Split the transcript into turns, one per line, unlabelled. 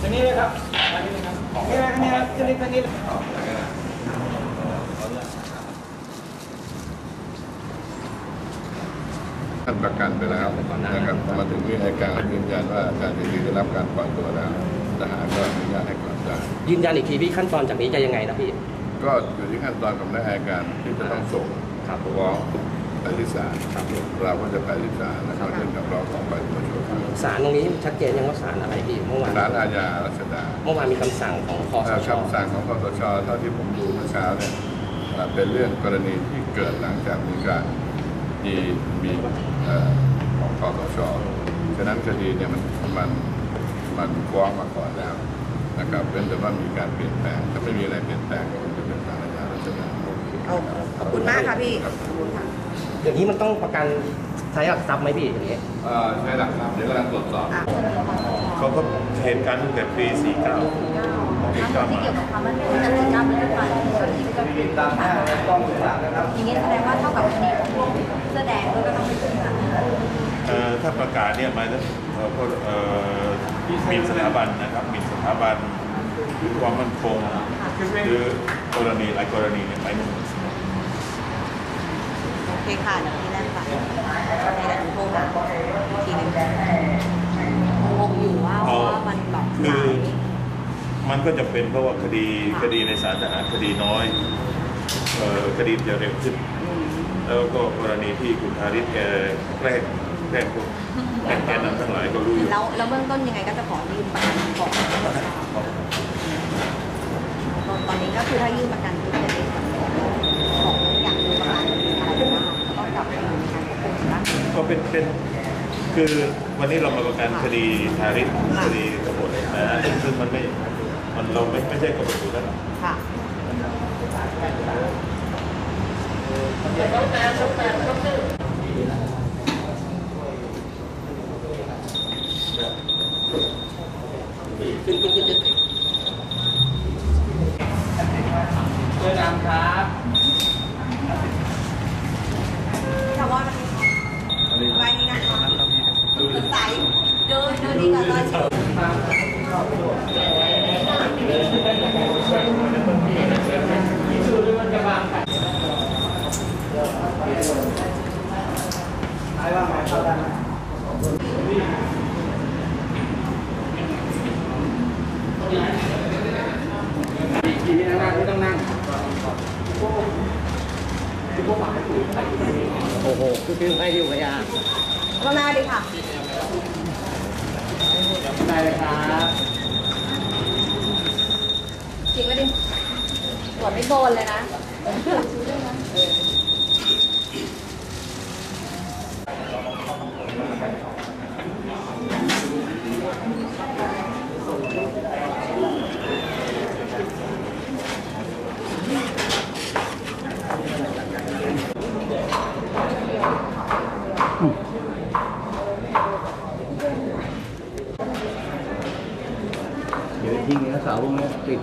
ทางนี้เลยครับทางนี้เลยครับนี่เลยนี่เลยทางนี้ทางนี้
ท่านประกันไปแล้วนะครับมาถึงที่อัยการยืนยันว่าอาจารย์ดีได้รับการปล่อยตัวแล้วทหารก็อนุญาตให้กลับได้
ยืนยันอีกทีพี่ขั้นตอนจากนี้จะยังไงนะพี่
ก็อยู่ที่ขั้นตอนของนายอัยการที่จะต้องส่ง
ครับ
ฟ้องไปที่ศาลเราก็จะไปที่ศาลแล้วก็ยื่นคำร้องขอป ล่อยตัวชั่วคราว
ศาลตรงนี้ชัดเจนยังว่าศาลอะไรพี่เมื่อวาน
ศาลอาญารัชดา
เมื่อวานมีคำสั่งของคอส
ถ้า
ช
คำสั่งของคอสชเท่าที่ผมดูเมื่อเช้าเนี่ยอ่าเป็นเรื่องกรณีที่เกิดหลังจากมีการมีมีเอ่อของคอสชฉะนั้นคดีเนี่ยมันมันมันฟ้องมาก่อนแล้วนะครับเป็นแต่ว่ามีการเปลี่ยนแปลงถ้าไม่มีอะไรเปลี่ยนแปลงก็คงจะเป็นศาลอาญารัชดา
เอาขอบคุณมากค่ะพี่ขอบคุณค่ะ
อย่างนี้มันต้องประกัน ใช้หลักทรัพย์ไหมพี่อย่างนี้
เอ่อใช้หลักทรัพย์เดี๋ยวกำลังตรวจสอบ
เขาก็เหตุการณ์ตั้งแต่ปี 49
ที่เกี่ยวกับความมั่นคงจากสินค้าเป็นฝ่ายเจ้าหน้าที่ก็คือต่างอย่างนี้แสดงว่าเท่ากับคดีของเสื้อแดงด้วยก็ต้องเป็นที่ศาล
เอ่อถ้าประกาศเนี่ยหมายถึงเอ่อก็เอ่อหมีสถาบันนะครับหมีสถาบันหรือความมั่นคงหรือกรณีหลายกรณีเนี่ยหมายถึง
โอเคค่ะเดี๋ยวพี่แรกค่ะในการโทรหาอีกทีหนึง
งงอยู่ว่าเพราะว่ามันแบบ
คือ มันก็จะเป็นเพราะว่าคดีคดีในศาลทหารคดีน้อยเอ่อคดีจะเร็วขึ้น แล้วก็กรณีที่คุณทาริศแกแกล้งแกล้งพวกแกล้งแกนนำทั้งหลายก็รู้อยู่
แล้วแล้วเบื้องต้นยังไงก็จะขอยื่นประกันของตอนนี้ก็คือถ้ายื่นประกันคือจะเป็นของของอย่างอื่นประกันอะไรบ้างแล้วก็กลับไปอยู่ในการควบคุมใช่ไหม
ก็เป็นเป็นคือวันนี้เรามาประกันคดีทาริศคดีกบฏนะซึ่งมันไม่ มันเราไม่ไม่ใช่กบฏอยู่แล้ว
ค่ะ
ขึ้นขึ้นขึ้นขึ้น
เสื้อดำครับ
พี่ทวอนไว้นี่นะคะสดใสเดินเดินดีกว่าตอนเช้า
ทีนี้นั่งไม่ต้องนั่ง
โอ้โหคือคือให้อยู่กับยา
ข้างหน้าดีค่ะ
ได้เลยครับ
จริงไหมดิ ตรวจไม่โดนเลยนะ
เดี๋ยวทิ้งเนื้อสาวพวกนี้ติด